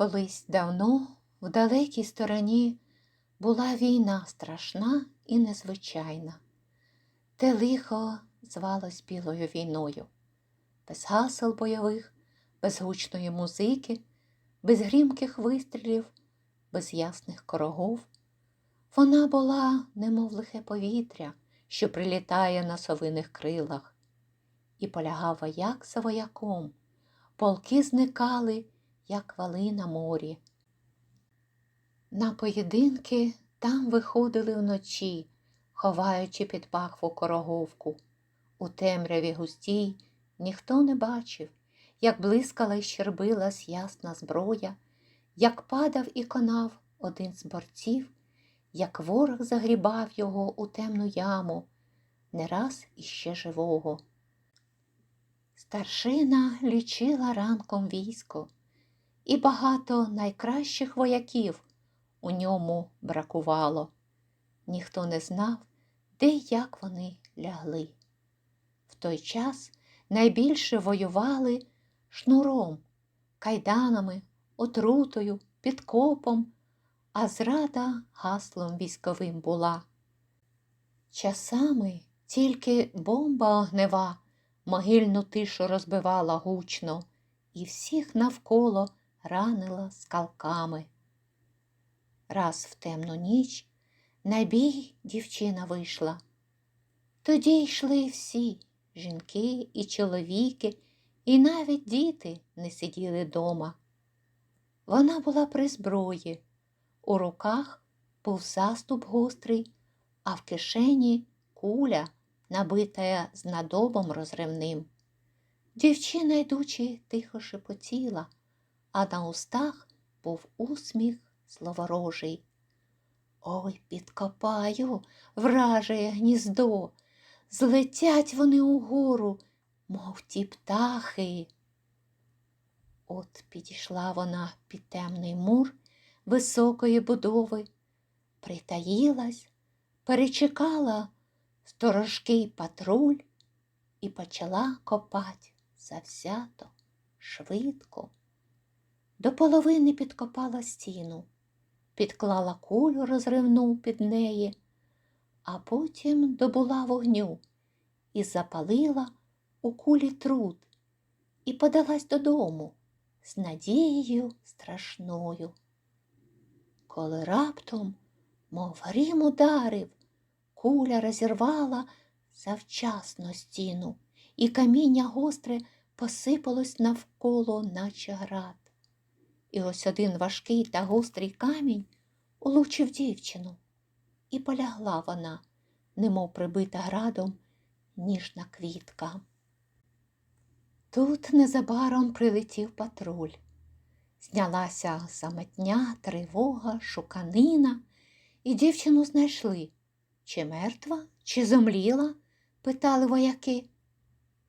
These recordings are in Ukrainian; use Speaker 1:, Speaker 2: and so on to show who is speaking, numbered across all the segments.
Speaker 1: Колись давно в далекій стороні була війна страшна і незвичайна. Те лихо звалось білою війною, без гасел бойових, без гучної музики, без грімких вистрілів, без ясних корогов. Вона була, немов лихе повітря, що прилітає на совиних крилах, і полягав вояк за вояком, полки зникали, як вали на морі. На поєдинки там виходили вночі, ховаючи під пахву короговку. У темряві густій ніхто не бачив, як блискала й щербилась ясна зброя, як падав і конав один з борців, як ворог загрібав його у темну яму, не раз іще живого. Старшина лічила ранком військо, і багато найкращих вояків у ньому бракувало. Ніхто не знав, де й як вони лягли. В той час найбільше воювали шнуром, кайданами, отрутою, підкопом, а зрада гаслом військовим була. Часами тільки бомба огнева могильну тишу розбивала гучно і всіх навколо ранила скалками. Раз в темну ніч на бій дівчина вийшла. Тоді йшли всі жінки і чоловіки, і навіть діти не сиділи дома. Вона була при зброї, у руках був заступ гострий, а в кишені куля, набитая з надобом розривним. Дівчина, йдучи, тихо шепотіла, а на устах був усміх зловорожий. Ой, підкопаю вражеє гніздо, злетять вони угору, мов ті птахи. От підійшла вона під темний мур високої будови, притаїлась, перечекала сторожкий патруль і почала копать завзято, швидко. До половини підкопала стіну, підклала кулю розривну під неї, а потім добула вогню і запалила у кулі труд і подалась додому з надією страшною. Коли раптом, мов грім ударив, куля розірвала завчасно стіну, і каміння гостре посипалось навколо, наче град. І ось один важкий та гострий камінь улучив дівчину, і полягла вона, немов прибита градом, ніжна квітка. Тут незабаром прилетів патруль. Знялася заметня, тривога, шуканина, і дівчину знайшли. Чи мертва, чи зомліла? питали вояки.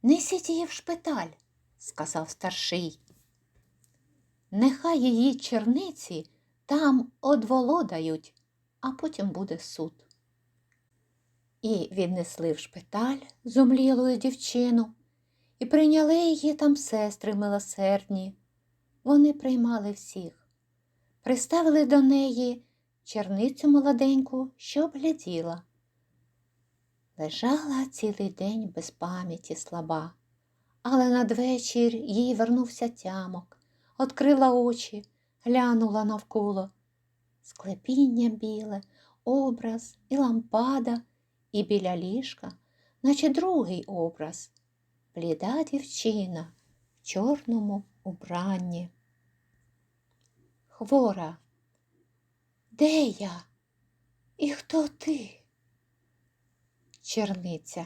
Speaker 1: Несіть її в шпиталь, сказав старший. Нехай її черниці там одволодають, а потім буде суд. І віднесли в шпиталь зомлілою дівчину, і прийняли її там сестри милосердні. Вони приймали всіх, приставили до неї черницю молоденьку, що гляділа. Лежала цілий день без пам'яті слаба, але надвечір їй вернувся тямок, открила очі, глянула навколо. Склепіння біле, образ і лампада, і біля ліжка, наче другий образ, бліда дівчина в чорному убранні. Хвора, де я? І хто ти? Черниця.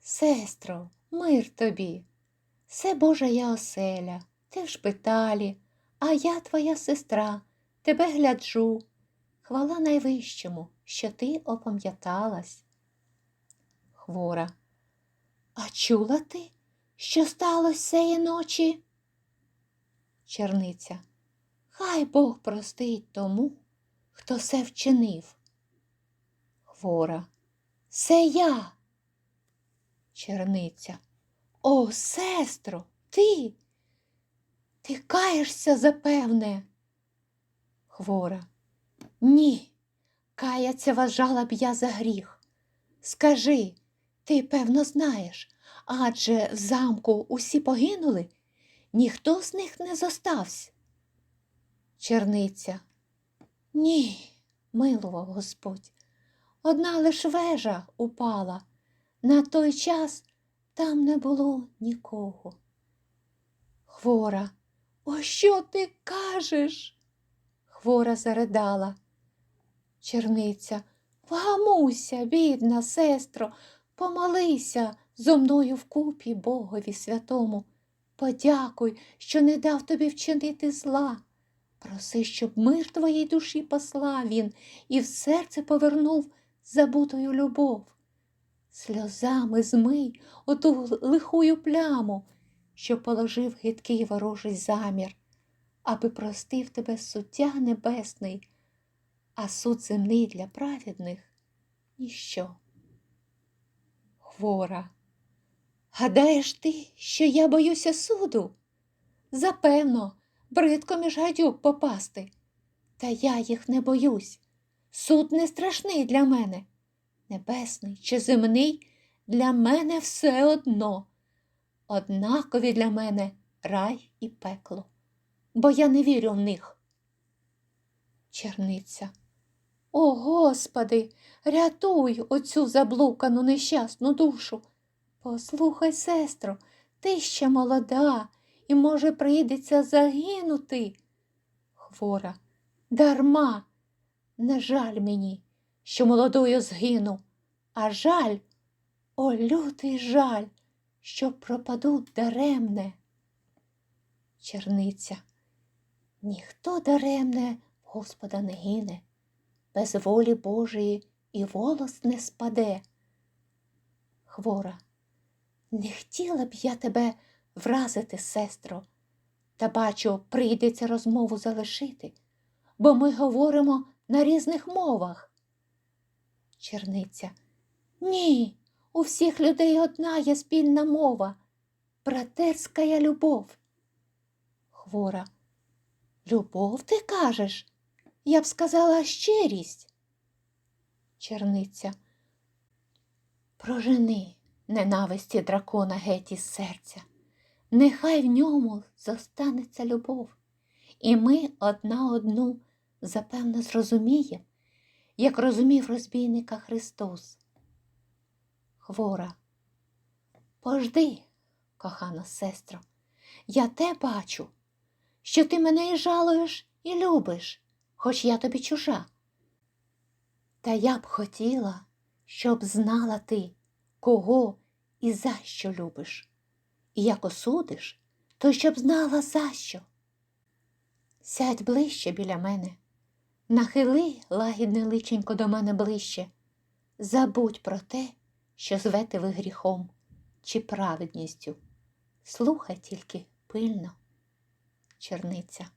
Speaker 1: Сестро, мир тобі. Все Божа я оселя, ти в шпиталі, а я твоя сестра, тебе гляджу. Хвала найвищому, що ти опам'яталась. Хвора. А чула ти, що сталося сеї ночі? Черниця. Хай Бог простить тому, хто все вчинив. Хвора. Це я. Черниця. О, сестро, ти. Ти каєшся, запевне. Хвора. Ні, каяться вважала б я за гріх. Скажи, ти певно знаєш, адже в замку усі погинули, ніхто з них не зостався. Черниця. Ні, милував Господь. Одна лиш вежа упала. На той час там не було нікого. Хвора. О, що ти кажеш? Хвора заридала. Черниця. Вгамуйся, бідна сестро, помолися зо мною вкупі Богові святому. Подякуй, що не дав тобі вчинити зла. Проси, щоб мир твоїй душі послав він і в серце повернув забутою любов. Сльозами змий оту лихую пляму, що положив гидкий ворожий замір, аби простив тебе суття небесний, а суд земний для праведних ніщо. Хвора. Гадаєш ти, що я боюся суду? Запевно, бридко між гадюк попасти. Та я їх не боюсь. Суд не страшний для мене. Небесний чи земний для мене все одно. Однакові для мене рай і пекло, бо я не вірю в них. Черниця. О, Господи, рятуй оцю заблукану нещасну душу. Послухай, сестро, ти ще молода і, може, прийдеться загинути. Хвора, дарма, не жаль мені, що молодою згину, а жаль, о, лютий жаль, що пропаду даремне. Черниця, ніхто даремне Господа не гине, без волі Божої і волос не спаде. Хвора, не хотіла б я тебе вразити, сестро, та бачу, прийдеться розмову залишити, бо ми говоримо на різних мовах. Черниця. Ні, у всіх людей одна є спільна мова братерська любов. Хвора. Любов, ти кажеш? Я б сказала щирість. Черниця. Прожени ненависті дракона геть із серця. Нехай в ньому зостанеться любов, і ми одна одну запевно зрозуміємо, як розумів розбійника Христос. Хвора. Пожди, кохана сестро, я те бачу, що ти мене і жалуєш, і любиш, хоч я тобі чужа. Та я б хотіла, щоб знала ти, кого і за що любиш, і як осудиш, то щоб знала за що. Сядь ближче біля мене, нахили лагідне личенько до мене ближче, забудь про те, що звете ви гріхом чи праведністю. Слухай тільки пильно, черниця.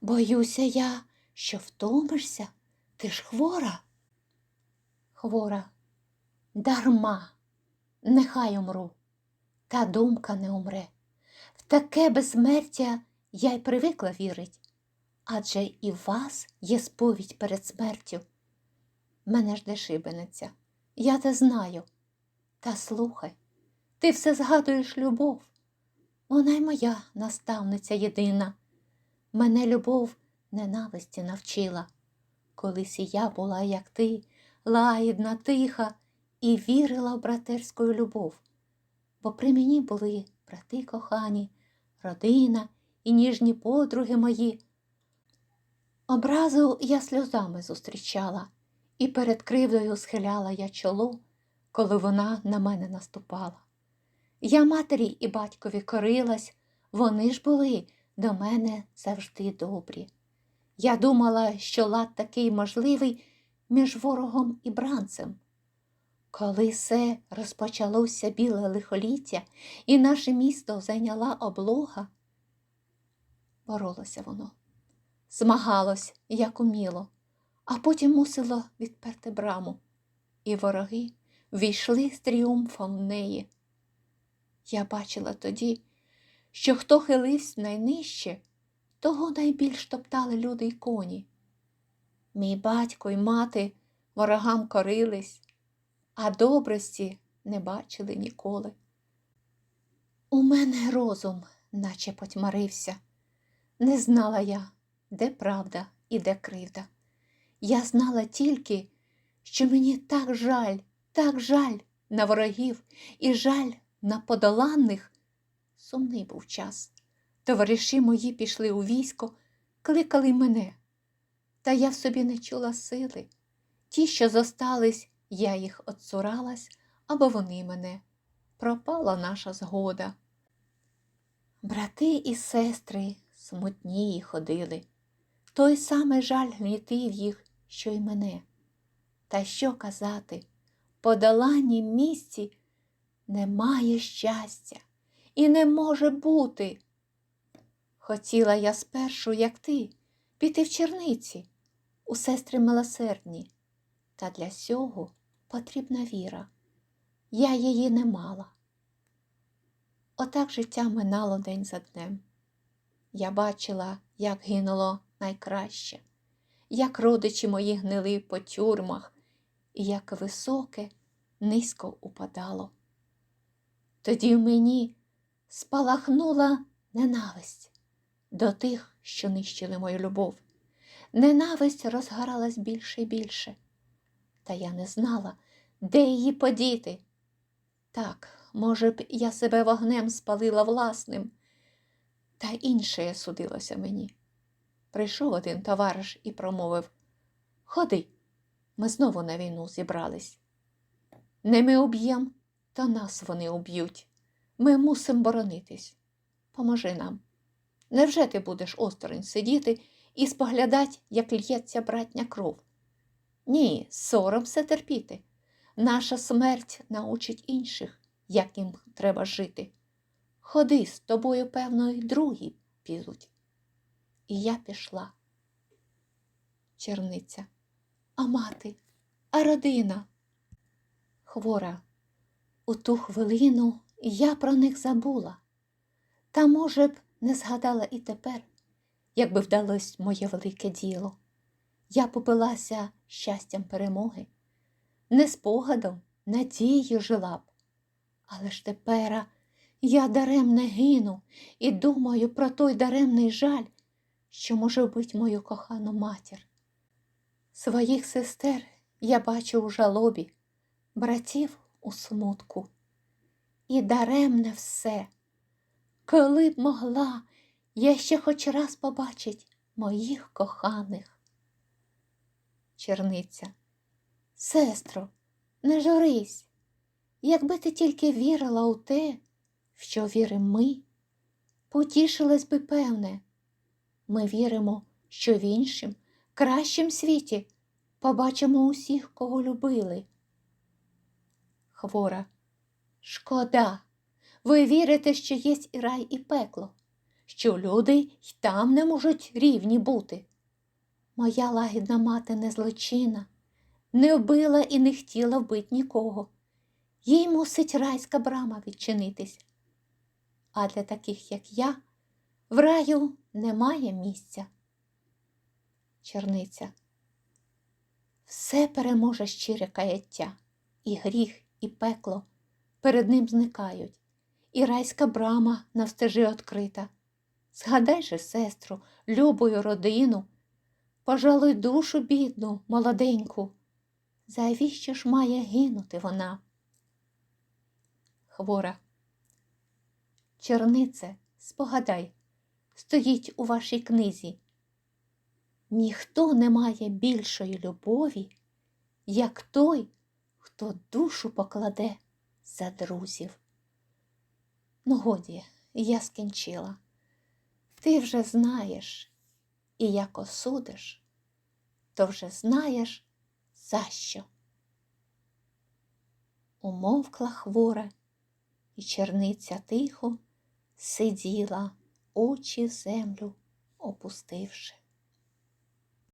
Speaker 1: Боюся я, що втомишся, ти ж хвора. Хвора, дарма, нехай умру, та думка не умре. В таке безсмертя я й привикла вірить, адже і в вас є сповідь перед смертю. Мене жде шибениця, я те знаю. Та слухай, ти все згадуєш любов. Вона й моя наставниця єдина. Мене любов ненависті навчила. Колись і я була, як ти, лагідна, тиха, і вірила в братерську любов, бо при мені були брати кохані, родина і ніжні подруги мої. Образу я сльозами зустрічала, і перед кривдою схиляла я чоло, коли вона на мене наступала. Я матері і батькові корилась, вони ж були до мене завжди добрі. Я думала, що лад такий можливий між ворогом і бранцем. Коли все розпочалося біле лихоліття, і наше місто зайняла облога, боролося воно, змагалось, як уміло, а потім мусило відперти браму, і вороги війшли з тріумфом в неї. Я бачила тоді, що хто хилився найнижче, того найбільш топтали люди й коні. Мій батько й мати ворогам корились, а добрості не бачили ніколи. У мене розум, наче потьмарився. Не знала я, де правда і де кривда. Я знала тільки, що мені так жаль, так жаль на ворогів і жаль на подоланних. Сумний був час. Товариші мої пішли у військо, кликали мене. Та я в собі не чула сили. Ті, що зостались, я їх отцуралась, або вони мене. Пропала наша згода. Брати і сестри смутнії ходили. Той самий жаль гнітив їх, що й мене. Та що казати, в подоланні місці немає щастя і не може бути. Хотіла я спершу, як ти, піти в черниці, у сестри милосердні, та для сього потрібна віра. Я її не мала. Отак життя минало день за днем. Я бачила, як гинуло найкраще, як родичі мої гнили по тюрмах, і як високе, низько упадало. Тоді в мені спалахнула ненависть до тих, що нищили мою любов. Ненависть розгоралась більше і більше, та я не знала, де її подіти. Так, може б, я себе вогнем спалила власним, та інше судилося мені. Прийшов один товариш і промовив Ходи, ми знову на війну зібрались. Не ми уб'єм, то нас вони уб'ють. Ми мусимо боронитись. Поможи нам. Невже ти будеш осторонь сидіти і споглядать, як л'ється братня кров? Ні, сором все терпіти. Наша смерть научить інших, як їм треба жити. Ходи з тобою, певно, й другі підуть. І я пішла. Черниця. А мати, а родина. Хвора. У ту хвилину я про них забула. Та, може б, не згадала і тепер, якби вдалось моє велике діло. Я попилася щастям перемоги, не спогадом, надією жила б. Але ж тепера я даремне гину і думаю про той даремний жаль, що може вбить мою кохану матір. Своїх сестер я бачу у жалобі, братів у смутку. І даремне все. Коли б могла я ще хоч раз побачить моїх коханих. Черниця. Сестро, не журись, якби ти тільки вірила у те, в що віримо ми, потішилась би певне. Ми віримо, що в іншім, кращім світі побачимо усіх, кого любили. Хвора. Шкода. Ви вірите, що є і рай, і пекло, що люди й там не можуть рівні бути. Моя лагідна мати не злочина, не вбила і не хотіла вбити нікого. Їй мусить райська брама відчинитись. А для таких, як я, в раю немає місця. Черниця. Все переможе щире каяття, і гріх, і пекло перед ним зникають, і райська брама навстежи відкрита. Згадай же, сестру, любою родину, пожалуй, душу бідну, молоденьку. Завіщо ж має гинути вона? Хвора. Чернице, спогадай, стоїть у вашій книзі. Ніхто не має більшої любові, як той, хто душу покладе за друзів. Ну, годі, я скінчила. Ти вже знаєш, і як осудиш, то вже знаєш, за що. Умовкла хвора, і черниця тихо сиділа, очі в землю опустивши.